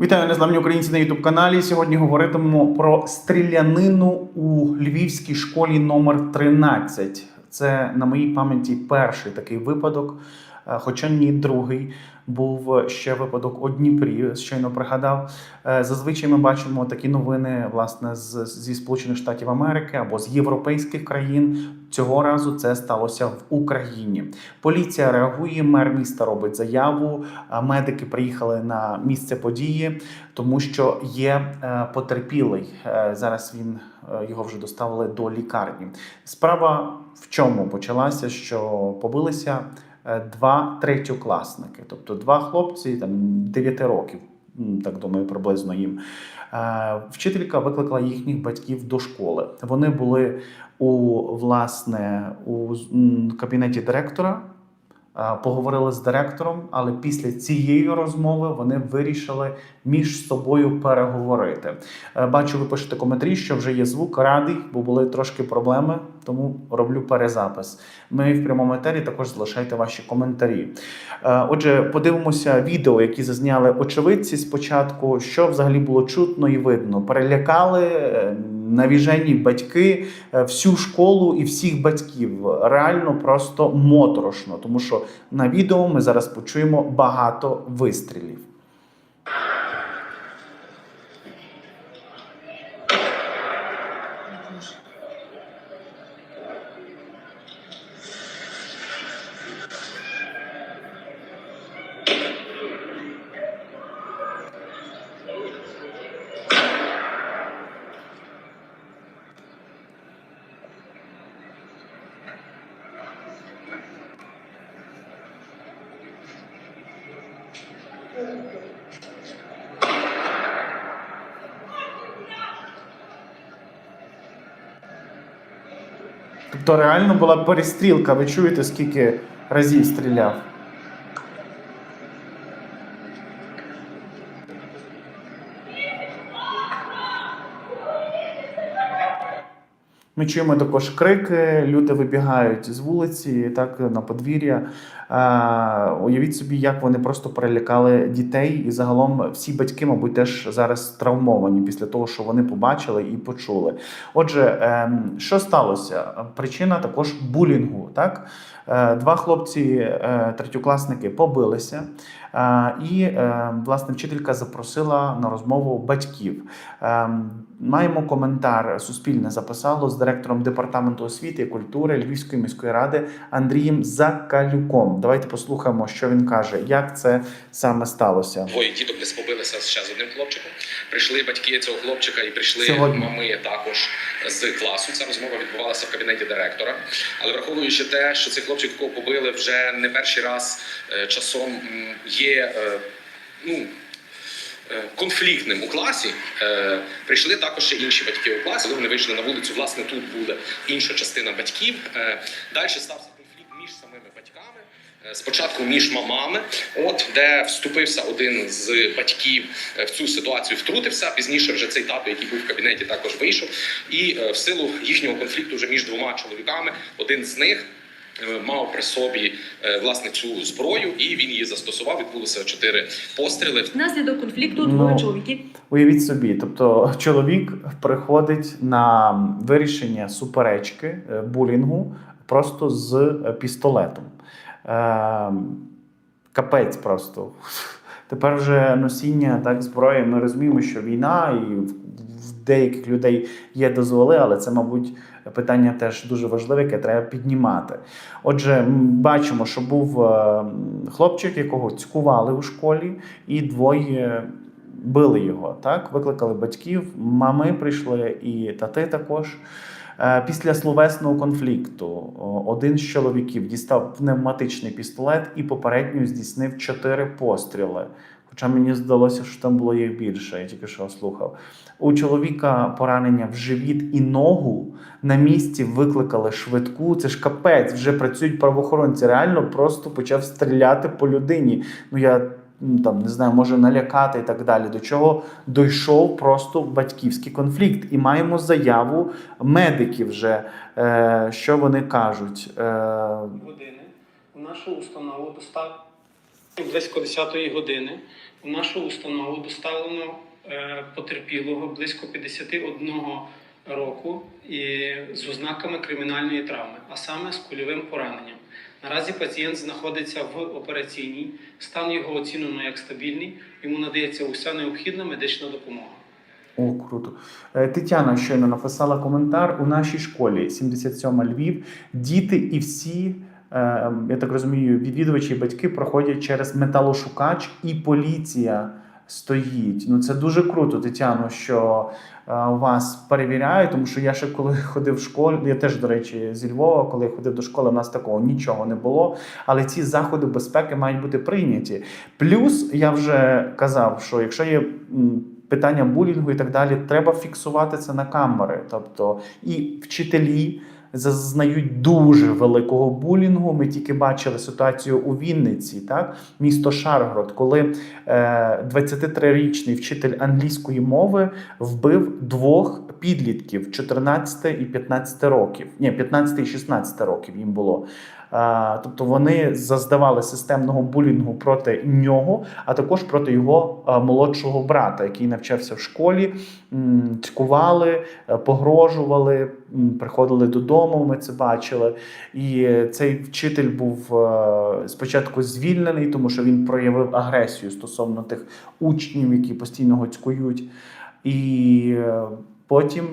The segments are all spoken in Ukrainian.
Вітаю незламні українці на youtube каналі. Сьогодні говоритимемо про стрілянину у львівській школі номер 13. Це на моїй пам'яті перший такий випадок, хоча ні, другий. Був ще випадок у Дніпрі, щойно пригадав. Е, Зазвичай ми бачимо такі новини власне з, зі Сполучених Штатів Америки або з європейських країн. Цього разу це сталося в Україні. Поліція реагує, мер міста робить заяву. Медики приїхали на місце події, тому що є е, потерпілий. Е, Зараз він е, його вже доставили до лікарні. Справа в чому почалася? Що побилися е, два третьокласники, тобто два хлопці там 9 років. Так думаю, приблизно їм. Е, Вчителька викликала їхніх батьків до школи. Вони були у власне у кабінеті директора. Поговорили з директором, але після цієї розмови вони вирішили між собою переговорити. Е, Бачу, ви пишете коментарі, що вже є звук, радий, бо були трошки проблеми, тому роблю перезапис. Ми в прямому етері також залишайте ваші коментарі. Е, Отже, подивимося відео, які зазняли очевидці спочатку, що взагалі було чутно і видно. Перелякали е, навіжені батьки е, всю школу і всіх батьків. Реально просто моторошно, тому що на відео ми зараз почуємо багато вистрілів. Тобто реально була перестрілка. Ви чуєте, скільки разів стріляв? Ми чуємо також крики, люди вибігають з вулиці, так на подвір'я. Уявіть собі, як вони просто перелякали дітей, і загалом всі батьки, мабуть, теж зараз травмовані після того, що вони побачили і почули. Отже, ем, що сталося? Причина також булінгу. Так, Е, два хлопці, е, третьокласники, побилися, і е, власне вчителька запросила на розмову батьків. Ем, Маємо коментар Суспільне записало з директором департаменту освіти і культури Львівської міської ради Андрієм Закалюком. Давайте послухаємо, що він каже, як це саме сталося. Двоє діток десь побилися ще з одним хлопчиком. Прийшли батьки цього хлопчика і прийшли Сьогодні. мами також з класу. Ця розмова відбувалася в кабінеті директора. Але враховуючи те, що цей хлопчик, якого побили вже не перший раз е, часом м, є. е, Ну, е, Конфліктним у класі е, прийшли також ще інші батьки у класі. Коли вони вийшли на вулицю, власне, тут буде інша частина батьків. Далі стався конфлікт між самими батьками. Спочатку між мамами, от де вступився один з батьків в цю ситуацію, втрутився. Пізніше вже цей тато, який був в кабінеті, також вийшов. І в силу їхнього конфлікту вже між двома чоловіками, один з них мав при собі е, власне цю зброю, і він її застосував. Відбулося чотири постріли. Внаслідок конфлікту Ну, двоє чоловіків Уявіть собі, тобто чоловік приходить на вирішення суперечки е, булінгу просто з е, пістолетом. Е, Капець просто. Тепер вже носіння так зброї. Ми розуміємо, що війна і в деяких людей є дозволи, але це, мабуть, питання теж дуже важливе, яке треба піднімати. Отже, м, бачимо, що був е, хлопчик, якого цькували у школі, і двоє били його. Так, викликали батьків, мами прийшли, і тати також. Е, Після словесного конфлікту один з чоловіків дістав пневматичний пістолет і попередньо здійснив чотири постріли. Хоча мені здалося, що там було їх більше, я тільки що слухав. У чоловіка поранення в живіт і ногу на місці викликали швидку. Це ж капець, вже працюють правоохоронці. Реально просто почав стріляти по людині. Ну я ну, там не знаю, може налякати і так далі. До чого дійшов просто батьківський конфлікт. І маємо заяву медиків вже, е, що вони кажуть. Е, години у нашу установу достав Близько 10-ї години у нашу установу доставлено е, потерпілого близько 51 року і з ознаками кримінальної травми, а саме з кульовим пораненням. Наразі пацієнт знаходиться в операційній, стан його оцінено як стабільний, йому надається уся необхідна медична допомога. О, круто. Е, Тетяна щойно написала коментар у нашій школі 77 Львів. Діти і всі, я так розумію, відвідувачі і батьки проходять через металошукач, і поліція стоїть. Ну це дуже круто, Тетяно, що е, вас перевіряють, тому що я ще коли ходив в школу, я теж, до речі, зі Львова, коли ходив до школи, у нас такого нічого не було. Але ці заходи безпеки мають бути прийняті. Плюс я вже казав, що якщо є питання булінгу і так далі, треба фіксувати це на камери. Тобто і вчителі зазнають дуже великого булінгу. Ми тільки бачили ситуацію у Вінниці, так місто Шаргород, коли е, 23-річний вчитель англійської мови вбив двох підлітків 14 і 15 років. Ні, 15 і 16 років їм було. Тобто вони заздавали системного булінгу проти нього, а також проти його молодшого брата, який навчався в школі, цькували, е, погрожували, приходили додому. Ми це бачили. І цей вчитель був е, спочатку звільнений, тому що він проявив агресію стосовно тих учнів, які постійно цькують. І е, потім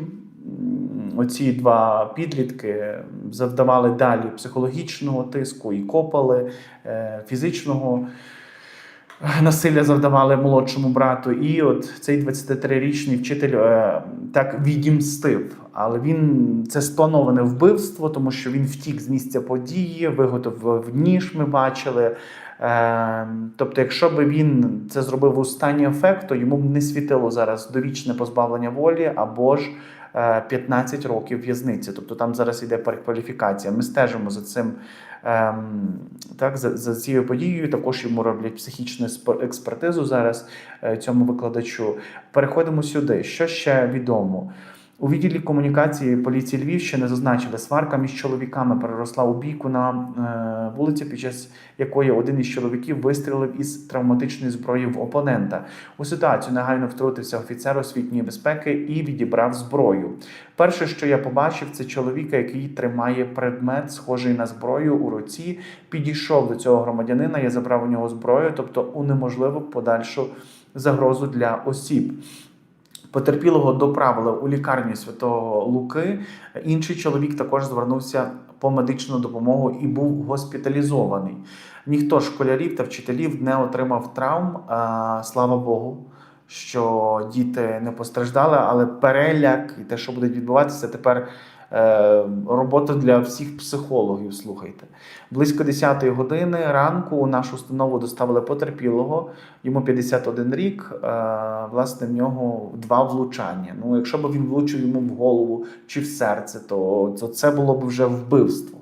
оці два підлітки завдавали далі психологічного тиску і копали е, фізичного. Насилля завдавали молодшому брату, і от цей 23-річний вчитель е, так відімстив. Але він це сплановане вбивство, тому що він втік з місця події, виготовив ніж. Ми бачили. Е, тобто, якщо би він це зробив у стані ефекту, йому б не світило зараз довічне позбавлення волі або ж 15 років в'язниці. Тобто там зараз йде перекваліфікація. Ми стежимо за цим. Ем, так, за, за цією подією також йому роблять психічну експертизу зараз е, цьому викладачу. Переходимо сюди. Що ще відомо? У відділі комунікації поліції Львівщини зазначили, сварка між чоловіками переросла у бійку на е, вулиці, під час якої один із чоловіків вистрілив із травматичної зброї в опонента. У ситуацію негайно втрутився офіцер освітньої безпеки і відібрав зброю. Перше, що я побачив, це чоловіка, який тримає предмет, схожий на зброю у руці. Підійшов до цього громадянина, я забрав у нього зброю, тобто унеможливив подальшу загрозу для осіб. Потерпілого доправили у лікарню Святого Луки. Інший чоловік також звернувся по медичну допомогу і був госпіталізований. Ніхто з школярів та вчителів не отримав травм. Слава Богу, що діти не постраждали, але переляк і те, що буде відбуватися, тепер робота для всіх психологів. Слухайте. Близько 10 години ранку у нашу установу доставили потерпілого. Йому 51 рік. Е, власне, в нього два влучання. Ну, якщо б він влучив йому в голову чи в серце, то це було б вже вбивство.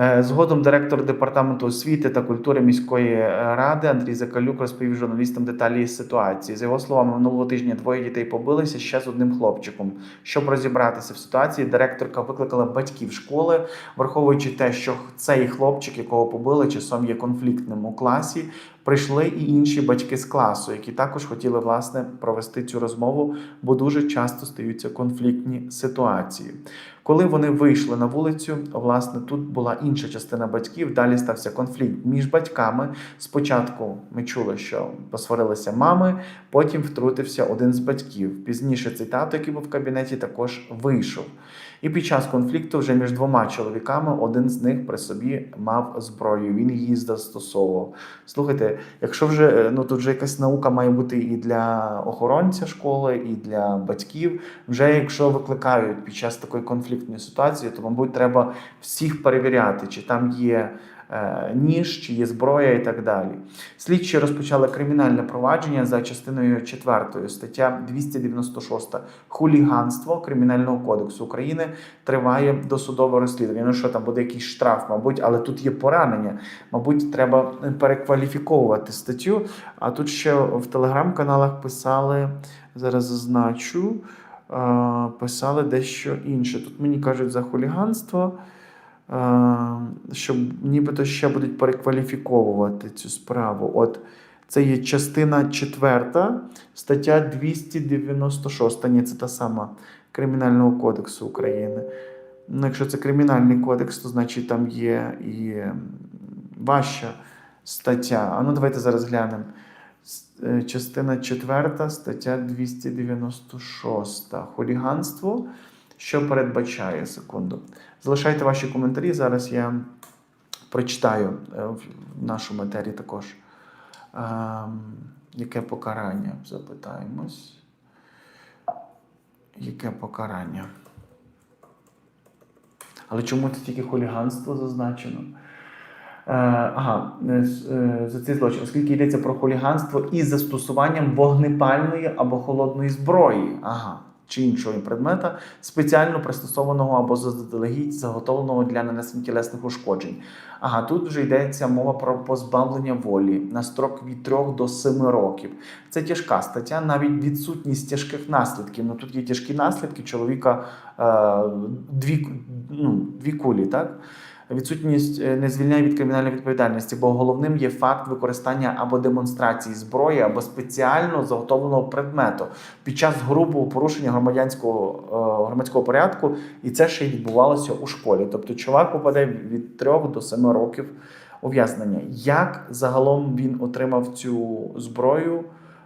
Е, Згодом директор департаменту освіти та культури міської е, ради Андрій Закалюк розповів журналістам деталі ситуації. За його словами, минулого тижня двоє дітей побилися ще з одним хлопчиком. Щоб розібратися в ситуації, директорка викликала батьків школи, враховуючи те, що цей хлопчик, якого побили, часом є конфліктним у класі. Прийшли і інші батьки з класу, які також хотіли власне провести цю розмову, бо дуже часто стаються конфліктні ситуації. Коли вони вийшли на вулицю, власне, тут була інша частина батьків. Далі стався конфлікт між батьками. Спочатку ми чули, що посварилися мами, потім втрутився один з батьків. Пізніше цей тато, який був в кабінеті, також вийшов. І під час конфлікту вже між двома чоловіками один з них при собі мав зброю. Він її застосовував. Слухайте, якщо вже е, ну тут вже якась наука має бути і для охоронця школи, і для батьків. Вже якщо викликають під час такої конфліктної ситуації, то мабуть треба всіх перевіряти, чи там є. е, Ніж, чи є зброя і так далі. Слідчі розпочали кримінальне провадження за частиною 4 стаття 296 хуліганство Кримінального кодексу України триває досудове розслідування. Ну що там буде якийсь штраф, мабуть, але тут є поранення. Мабуть, треба перекваліфіковувати статтю. А тут ще в телеграм-каналах писали зараз зазначу. Писали дещо інше. Тут мені кажуть за хуліганство. що нібито ще будуть перекваліфіковувати цю справу. От це є частина 4, стаття 296. Ні, це та сама Кримінального кодексу України. Ну, якщо це кримінальний кодекс, то значить там є і м, важча стаття. А ну давайте зараз глянемо. Е, Частина 4, стаття 296. Хуліганство. Що передбачає секунду? Залишайте ваші коментарі. Зараз я прочитаю е, в нашу матерію також. Ем, яке покарання? Запитаємось. Яке покарання? Але чому це тільки хуліганство зазначено? Е, ага, е, е, за цей злочин, оскільки йдеться про хуліганство із застосуванням вогнепальної або холодної зброї, ага, чи іншого предмета, спеціально пристосованого або заздалегідь заготовленого для нанесення тілесних ушкоджень. Ага, тут вже йдеться мова про позбавлення волі на строк від 3 до 7 років. Це тяжка стаття, навіть відсутність тяжких наслідків. Ну тут є тяжкі наслідки чоловіка е, дві, ну, дві кулі, так? Відсутність е, не звільняє від кримінальної відповідальності, бо головним є факт використання або демонстрації зброї, або спеціально заготовленого предмету під час грубого порушення громадянського е, громадського порядку, і це ще й відбувалося у школі. Тобто чоловік попаде від 3 до 7 років ув'язнення. Як загалом він отримав цю зброю?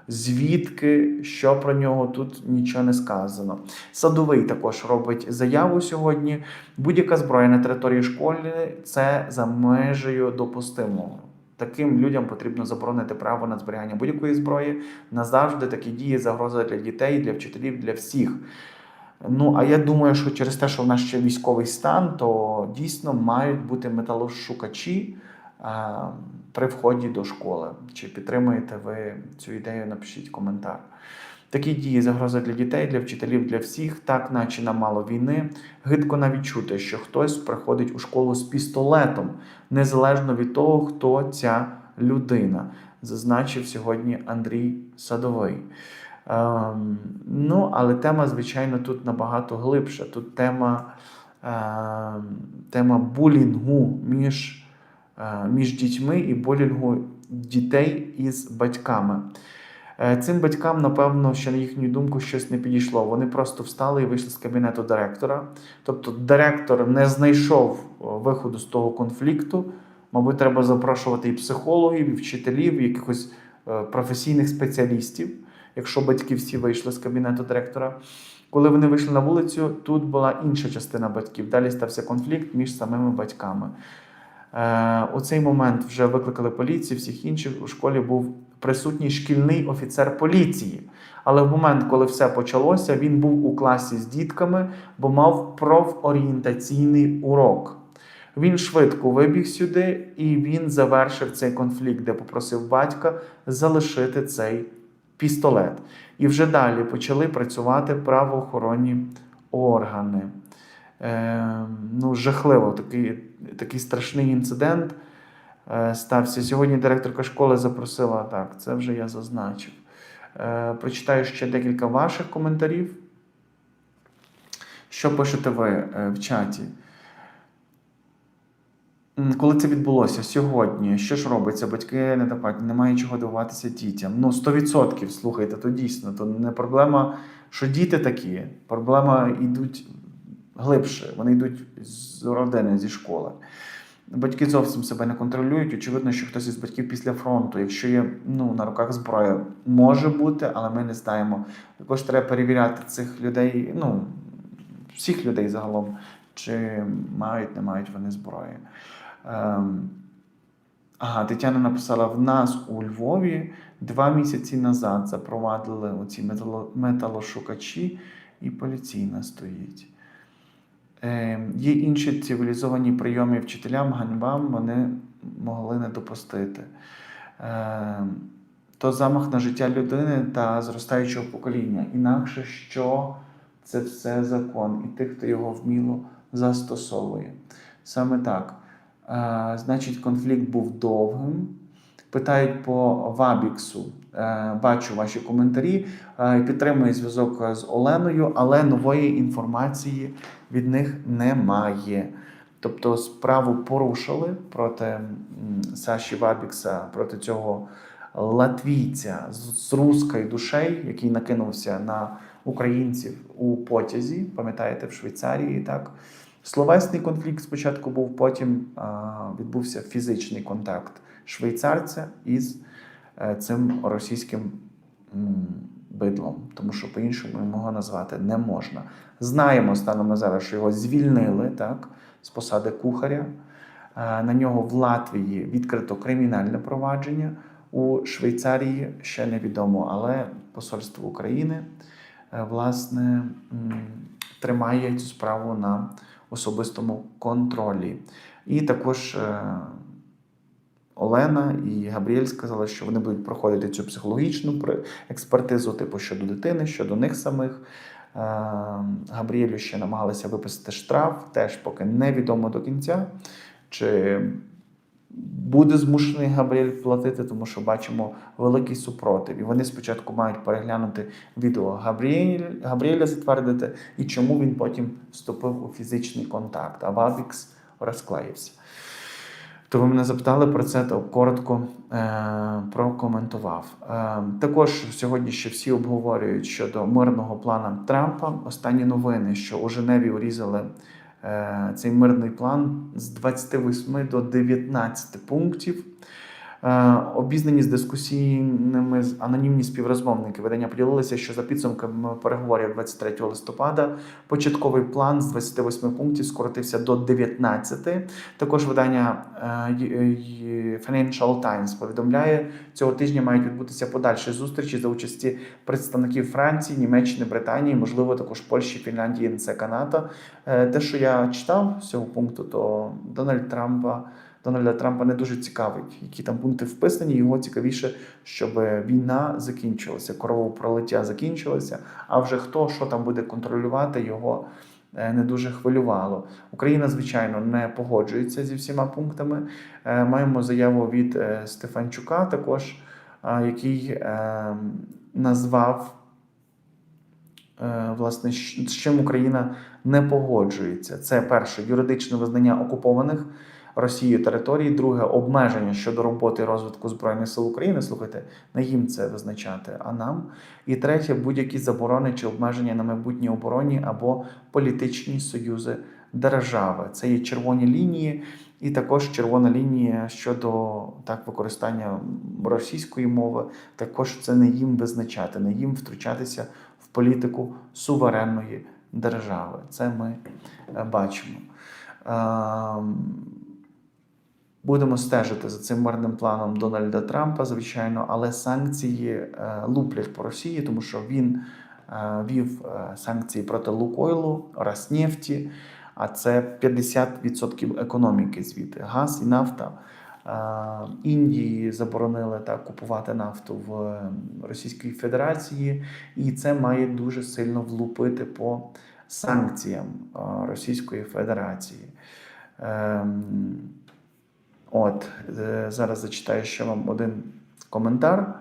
Звідки, що про нього тут нічого не сказано. Садовий також робить заяву сьогодні. Будь-яка зброя на території школи це за межею допустимого. Таким людям потрібно заборонити право на зберігання будь-якої зброї. Назавжди такі дії загроза для дітей, для вчителів, для всіх. Ну, а я думаю, що через те, що в нас ще військовий стан, то дійсно мають бути металошукачі при вході до школи. Чи підтримуєте ви цю ідею? Напишіть коментар. Такі дії загроза для дітей, для вчителів, для всіх, так наче нам мало війни. Гидко навіть чути, що хтось приходить у школу з пістолетом, незалежно від того, хто ця людина, зазначив сьогодні Андрій Садовий. Ем, ну, але тема, звичайно, тут набагато глибша. Тут тема, ем, тема булінгу між, між дітьми і булінгу дітей із батьками. Е, Цим батькам, напевно, що на їхню думку щось не підійшло. Вони просто встали і вийшли з кабінету директора. Тобто директор не знайшов виходу з того конфлікту. Мабуть, треба запрошувати і психологів, і вчителів, і якихось е, професійних спеціалістів, якщо батьки всі вийшли з кабінету директора. Коли вони вийшли на вулицю, тут була інша частина батьків. Далі стався конфлікт між самими батьками. Е, у цей момент вже викликали поліцію, всіх інших у школі був присутній шкільний офіцер поліції. Але в момент, коли все почалося, він був у класі з дітками, бо мав профорієнтаційний урок. Він швидко вибіг сюди і він завершив цей конфлікт, де попросив батька залишити цей пістолет. І вже далі почали працювати правоохоронні органи. Е, ну, жахливо, такий, такий страшний інцидент е, стався. Сьогодні директорка школи запросила так, це вже я зазначив. Е, прочитаю ще декілька ваших коментарів. Що пишете ви е, в чаті? Коли це відбулося сьогодні, що ж робиться? Батьки неадекватні, немає чого дивуватися дітям. Ну, 100%, слухайте, то дійсно, то не проблема, що діти такі. Проблема йдуть глибше, вони йдуть з родини, зі школи. Батьки зовсім себе не контролюють. Очевидно, що хтось із батьків після фронту, якщо є ну, на руках зброя, може бути, але ми не знаємо. Також треба перевіряти цих людей, ну, всіх людей загалом, чи мають, не мають вони зброї. Ем, ага, Тетяна написала: в нас у Львові два місяці назад запровадили оці метало- металошукачі, і поліційна стоїть. Е, є інші цивілізовані прийоми вчителям, ганьбам вони могли не допустити. Е, то замах на життя людини та зростаючого покоління. Інакше що це все закон, і тих, хто його вміло застосовує. Саме так. Е, значить, конфлікт був довгим. Питають по Вабіксу. Е, бачу ваші коментарі. Е, підтримую зв'язок з Оленою, але нової інформації від них немає. Тобто справу порушили проти Саші Бабікса, проти цього латвійця з, з душею, який накинувся на українців у потязі, пам'ятаєте, в Швейцарії, так? Словесний конфлікт спочатку був, потім а, відбувся фізичний контакт швейцарця із е, цим російським бидлом, тому що по-іншому його назвати не можна. Знаємо станом на зараз, що його звільнили так, з посади кухаря. Е, На нього в Латвії відкрито кримінальне провадження. У Швейцарії ще невідомо, але Посольство України е, власне тримає цю справу на особистому контролі. І також Олена і Габріель сказали, що вони будуть проходити цю психологічну експертизу, типу щодо дитини, щодо них самих. Е, Габріелю ще намагалися виписати штраф, теж поки невідомо до кінця, чи буде змушений Габріель платити, тому що бачимо великий супротив. І вони спочатку мають переглянути відео Габріель, Габріеля, затвердити, і чому він потім вступив у фізичний контакт. А Бабікс розклеївся. То ви мене запитали про це, то коротко е, прокоментував. Е, також сьогодні ще всі обговорюють щодо мирного плану Трампа. Останні новини, що у Женеві урізали е, цей мирний план з 28 до 19 пунктів. Е, Обізнані з дискусійними анонімні співрозмовники видання поділилися, що за підсумками переговорів 23 листопада початковий план з 28 пунктів скоротився до 19. Також видання е, й- Financial Times повідомляє, цього тижня мають відбутися подальші зустрічі за участі представників Франції, Німеччини, Британії, можливо, також Польщі, Фінляндії, НЦ Канада. Е, Те, що я читав з цього пункту, то Дональд Трампа. Дональда Трампа не дуже цікавить, які там пункти вписані. Його цікавіше, щоб війна закінчилася, кровопролиття закінчилося. А вже хто що там буде контролювати, його е, не дуже хвилювало. Україна, звичайно, не погоджується зі всіма пунктами. Е, Маємо заяву від е, Стефанчука, також який е, назвав. Власне, з чим Україна не погоджується. Це перше юридичне визнання окупованих Росією територій, друге обмеження щодо роботи і розвитку Збройних сил України. Слухайте, не їм це визначати, а нам. І третє будь-які заборони чи обмеження на майбутній обороні або політичні союзи держави. Це є червоні лінії, і також червона лінія щодо так використання російської мови. Також це не їм визначати, не їм втручатися в політику суверенної держави. Це ми е, бачимо. Ем, Будемо стежити за цим мирним планом Дональда Трампа, звичайно, але санкції е, луплять по Росії, тому що він е, вів е, санкції проти Лукойлу, Роснефті, а це 50% економіки звідти. Газ і нафта. Індії заборонили так купувати нафту в Російській Федерації, і це має дуже сильно влупити по санкціям Російської Федерації. От е, зараз зачитаю ще вам один коментар.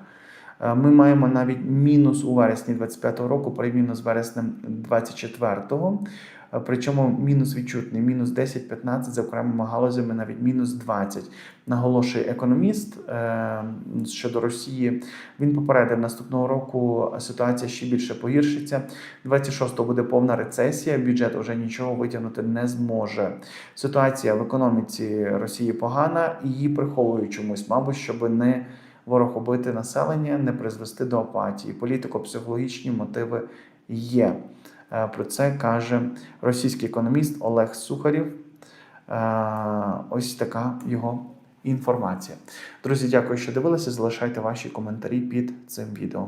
Е, Ми маємо навіть мінус у вересні 25-го року порівняно з вереснем 24-го. Причому мінус відчутний, мінус 10-15 за окремими галузями, навіть мінус 20. Наголошує економіст е, щодо Росії. Він попередив наступного року ситуація ще більше погіршиться. 26-го буде повна рецесія. Бюджет вже нічого витягнути не зможе. Ситуація в економіці Росії погана і її приховують чомусь, мабуть, щоб не ворохобити населення, не призвести до апатії. Політико-психологічні мотиви є. Е, Про це каже російський економіст Олег Сухарів. Е, Ось така його інформація. Друзі, дякую, що дивилися. Залишайте ваші коментарі під цим відео.